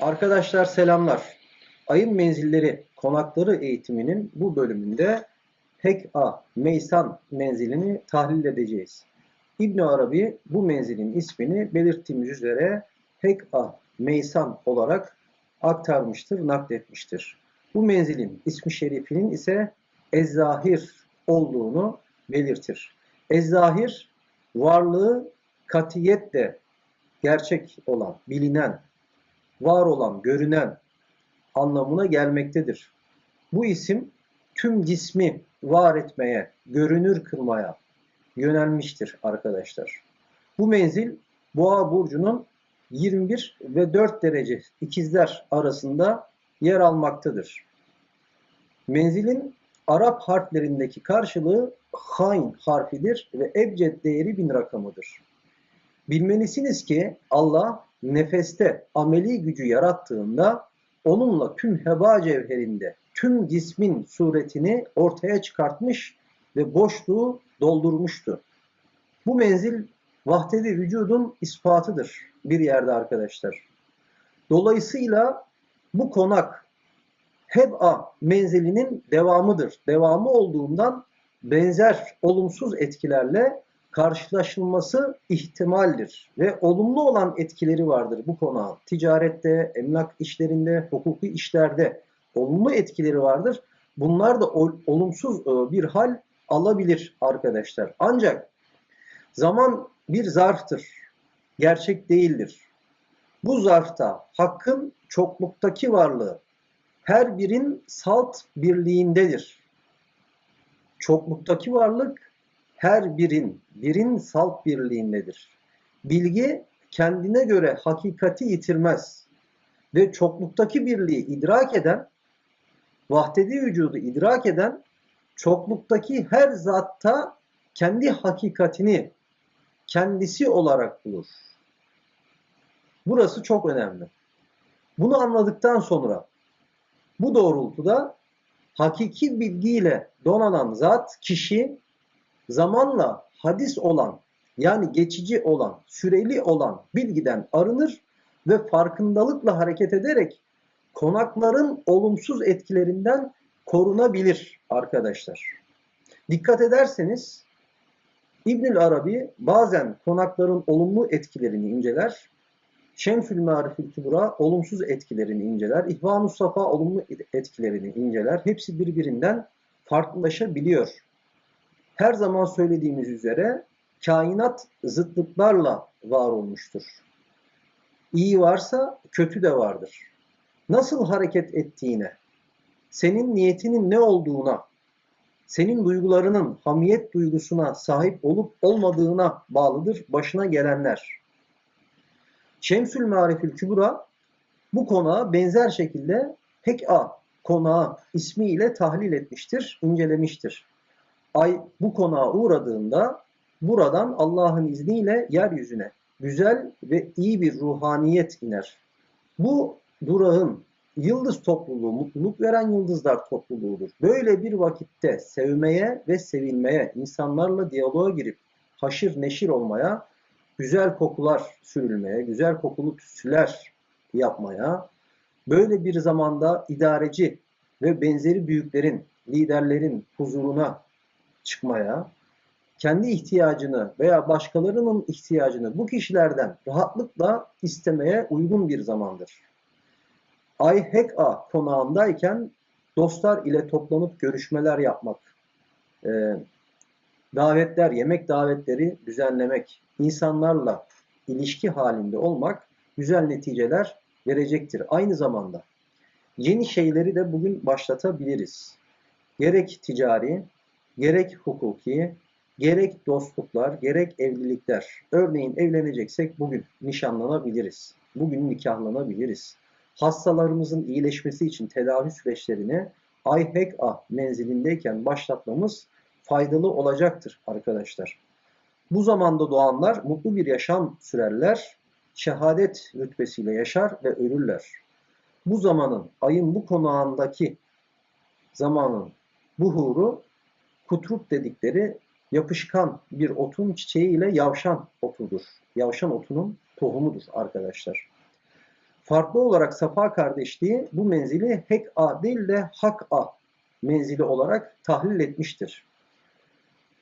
Arkadaşlar selamlar. Ayın menzilleri konakları eğitiminin bu bölümünde Hek-A Meysan menzilini tahlil edeceğiz. İbn Arabi bu menzilin ismini belirttiğimiz üzere Hek-A Meysan olarak aktarmıştır, nakletmiştir. Bu menzilin ismi şerifinin ise Ezzahir olduğunu belirtir. Ezzahir varlığı katiyetle gerçek olan, bilinen, var olan, görünen anlamına gelmektedir. Bu isim tüm cismi var etmeye, görünür kılmaya yönelmiştir arkadaşlar. Bu menzil Boğa burcunun 21 ve 4 derece ikizler arasında yer almaktadır. Menzilin Arap harflerindeki karşılığı hain harfidir ve ebced değeri bin rakamıdır. Bilmelisiniz ki Allah nefeste ameli gücü yarattığında onunla tüm heba cevherinde tüm cismin suretini ortaya çıkartmış ve boşluğu doldurmuştu. Bu menzil vahdedi vücudun ispatıdır bir yerde arkadaşlar. Dolayısıyla bu konak Heb'a menzilinin devamıdır. Devamı olduğundan benzer olumsuz etkilerle karşılaşılması ihtimaldir ve olumlu olan etkileri vardır bu konağın. Ticarette, emlak işlerinde, hukuki işlerde olumlu etkileri vardır. Bunlar da olumsuz e, bir hal alabilir arkadaşlar. Ancak zaman bir zarftır. Gerçek değildir. Bu zarfta hakkın çokluktaki varlığı her birin salt birliğindedir. Çokluktaki varlık her birin, birin salt birliğindedir. Bilgi kendine göre hakikati yitirmez ve çokluktaki birliği idrak eden, vahdedi vücudu idrak eden, çokluktaki her zatta kendi hakikatini kendisi olarak bulur. Burası çok önemli. Bunu anladıktan sonra bu doğrultuda hakiki bilgiyle donanan zat kişi zamanla hadis olan yani geçici olan, süreli olan bilgiden arınır ve farkındalıkla hareket ederek konakların olumsuz etkilerinden korunabilir arkadaşlar. Dikkat ederseniz İbnül Arabi bazen konakların olumlu etkilerini inceler, Şemsül Marifül Kübra olumsuz etkilerini inceler, İhvan-ı Safa olumlu etkilerini inceler. Hepsi birbirinden farklılaşabiliyor her zaman söylediğimiz üzere kainat zıtlıklarla var olmuştur. İyi varsa kötü de vardır. Nasıl hareket ettiğine, senin niyetinin ne olduğuna, senin duygularının hamiyet duygusuna sahip olup olmadığına bağlıdır başına gelenler. Şemsül Marifül Kübra bu konağı benzer şekilde Hek'a konağı ismiyle tahlil etmiştir, incelemiştir ay bu konağa uğradığında buradan Allah'ın izniyle yeryüzüne güzel ve iyi bir ruhaniyet iner. Bu durağın yıldız topluluğu, mutluluk veren yıldızlar topluluğudur. Böyle bir vakitte sevmeye ve sevilmeye, insanlarla diyaloğa girip haşir neşir olmaya, güzel kokular sürülmeye, güzel kokulu tütsüler yapmaya, böyle bir zamanda idareci ve benzeri büyüklerin, liderlerin huzuruna çıkmaya, kendi ihtiyacını veya başkalarının ihtiyacını bu kişilerden rahatlıkla istemeye uygun bir zamandır. Ay Hek'a konağındayken dostlar ile toplanıp görüşmeler yapmak, e, davetler, yemek davetleri düzenlemek, insanlarla ilişki halinde olmak güzel neticeler verecektir. Aynı zamanda yeni şeyleri de bugün başlatabiliriz. Gerek ticari, gerek hukuki, gerek dostluklar, gerek evlilikler. Örneğin evleneceksek bugün nişanlanabiliriz. Bugün nikahlanabiliriz. Hastalarımızın iyileşmesi için tedavi süreçlerini Ayhek-A menzilindeyken başlatmamız faydalı olacaktır arkadaşlar. Bu zamanda doğanlar mutlu bir yaşam sürerler, şehadet rütbesiyle yaşar ve ölürler. Bu zamanın, ayın bu konağındaki zamanın buhuru Kutrup dedikleri yapışkan bir otun çiçeği ile yavşan otudur. Yavşan otunun tohumudur arkadaşlar. Farklı olarak Safa kardeşliği bu menzili Hek-A değil de Hak-A menzili olarak tahlil etmiştir.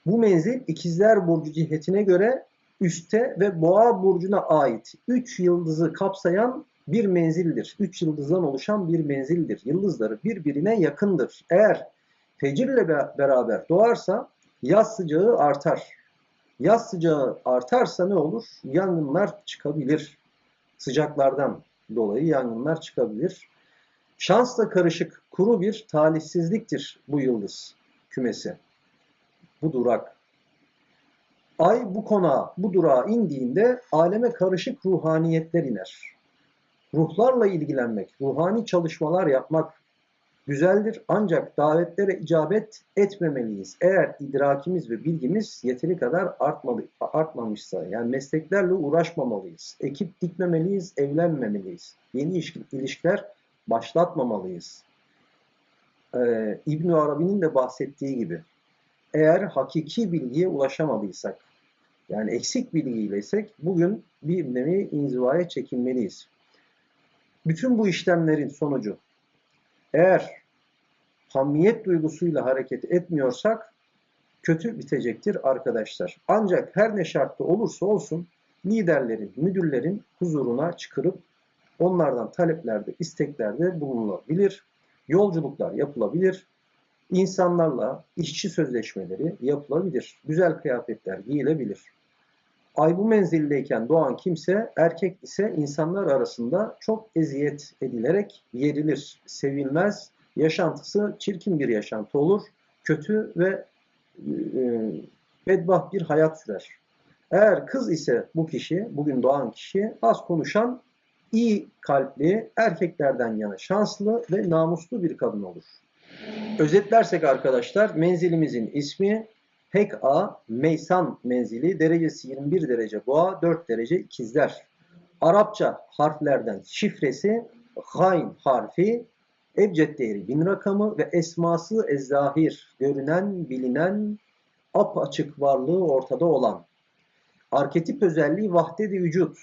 Bu menzil ikizler burcu cihetine göre üste ve boğa burcuna ait 3 yıldızı kapsayan bir menzildir. 3 yıldızdan oluşan bir menzildir. Yıldızları birbirine yakındır. Eğer fecirle be- beraber doğarsa yaz sıcağı artar. Yaz sıcağı artarsa ne olur? Yangınlar çıkabilir. Sıcaklardan dolayı yangınlar çıkabilir. Şansla karışık kuru bir talihsizliktir bu yıldız kümesi. Bu durak. Ay bu konağa, bu durağa indiğinde aleme karışık ruhaniyetler iner. Ruhlarla ilgilenmek, ruhani çalışmalar yapmak güzeldir ancak davetlere icabet etmemeliyiz. Eğer idrakimiz ve bilgimiz yeteri kadar artmalı, artmamışsa, yani mesleklerle uğraşmamalıyız. Ekip dikmemeliyiz, evlenmemeliyiz. Yeni ilişki- ilişkiler başlatmamalıyız. Ee, İbn Arabi'nin de bahsettiği gibi eğer hakiki bilgiye ulaşamadıysak, yani eksik bilgiyleysek bugün bir nevi inzivaya çekilmeliyiz. Bütün bu işlemlerin sonucu eğer hamiyet duygusuyla hareket etmiyorsak kötü bitecektir arkadaşlar. Ancak her ne şartta olursa olsun liderlerin, müdürlerin huzuruna çıkarıp onlardan taleplerde, isteklerde bulunulabilir. Yolculuklar yapılabilir. İnsanlarla işçi sözleşmeleri yapılabilir. Güzel kıyafetler giyilebilir. Ay bu menzildeyken doğan kimse erkek ise insanlar arasında çok eziyet edilerek yerilir, sevilmez. Yaşantısı çirkin bir yaşantı olur. Kötü ve e, bedbaht bir hayat sürer. Eğer kız ise bu kişi, bugün doğan kişi az konuşan, iyi kalpli, erkeklerden yana şanslı ve namuslu bir kadın olur. Özetlersek arkadaşlar menzilimizin ismi Hek-A Meysan menzili derecesi 21 derece boğa 4 derece ikizler. Arapça harflerden şifresi Gayn harfi Ebced değeri 1000 rakamı ve esması ezzahir görünen bilinen apaçık varlığı ortada olan. Arketip özelliği vahdet-i vücut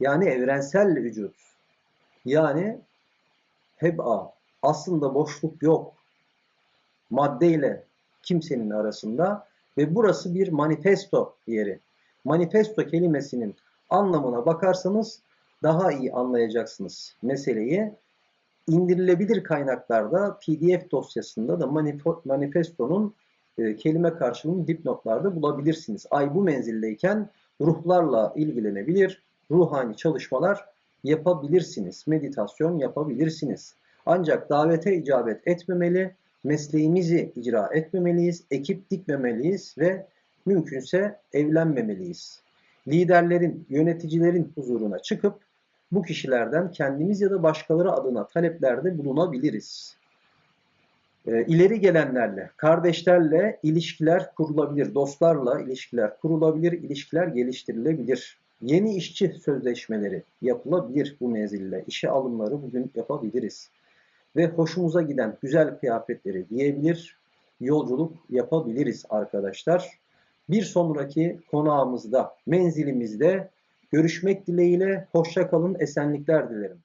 yani evrensel vücut. Yani heb'a aslında boşluk yok. Maddeyle kimsenin arasında ve burası bir manifesto yeri. Manifesto kelimesinin anlamına bakarsanız daha iyi anlayacaksınız meseleyi. İndirilebilir kaynaklarda PDF dosyasında da manifestonun e, kelime karşılığını dipnotlarda bulabilirsiniz. Ay bu menzildeyken ruhlarla ilgilenebilir, ruhani çalışmalar yapabilirsiniz, meditasyon yapabilirsiniz. Ancak davete icabet etmemeli, mesleğimizi icra etmemeliyiz, ekip dikmemeliyiz ve mümkünse evlenmemeliyiz. Liderlerin, yöneticilerin huzuruna çıkıp bu kişilerden kendimiz ya da başkaları adına taleplerde bulunabiliriz. E, ileri gelenlerle, kardeşlerle ilişkiler kurulabilir, dostlarla ilişkiler kurulabilir, ilişkiler geliştirilebilir. Yeni işçi sözleşmeleri yapılabilir bu menzille. İşe alımları bugün yapabiliriz. Ve hoşumuza giden güzel kıyafetleri giyebilir, yolculuk yapabiliriz arkadaşlar. Bir sonraki konağımızda, menzilimizde görüşmek dileğiyle hoşça kalın, esenlikler dilerim.